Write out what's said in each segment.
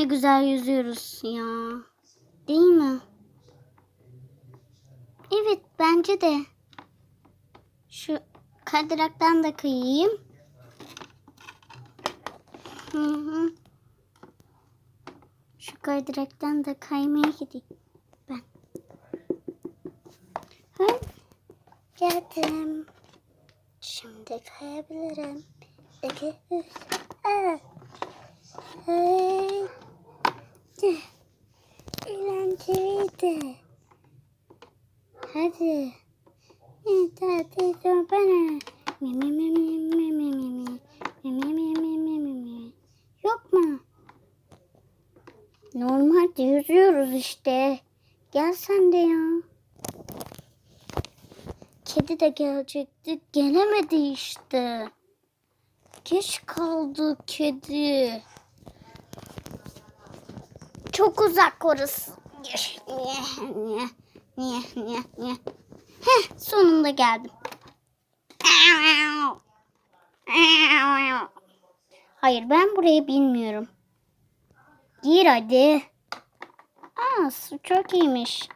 Ne güzel yüzüyoruz ya. Değil mi? Evet bence de. Şu kaydıraktan da kayayım. Hı hı. Şu kaydıraktan da kaymaya gideyim ben. Hı? Geldim. Şimdi kayabilirim. İki, üç, evet. Hey. Eğlenceliydi. Hadi. Hadi sor bana. Mi mi mi mi mi mi mi mi. Mi mi mi mi mi mi mi. Yok mu? Normalde yüzüyoruz işte. Gel sen de ya. Kedi de gelecekti. Gelemedi işte. Geç kaldı kedi. Çok uzak orası. Heh, sonunda geldim. Hayır, ben burayı bilmiyorum. Gir hadi. Aa, su çok iyiymiş.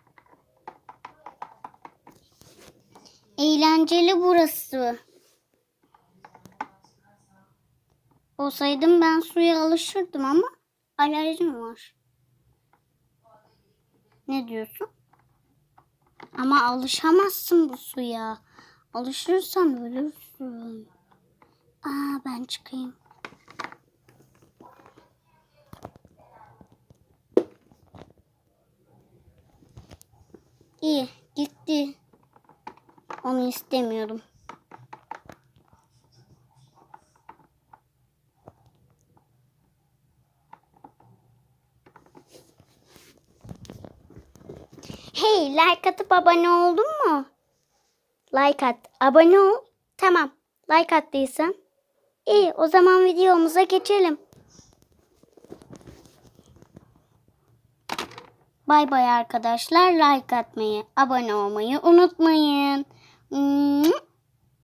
Eğlenceli burası. Olsaydım ben suya alışırdım ama alerjim var. Ne diyorsun? Ama alışamazsın bu suya. Alışırsan ölürsün. Aa ben çıkayım. İyi gitti. Onu istemiyordum. Hey like atıp abone oldun mu? Like at. Abone ol. Tamam. Like attıysan. İyi o zaman videomuza geçelim. Bay bay arkadaşlar. Like atmayı, abone olmayı unutmayın.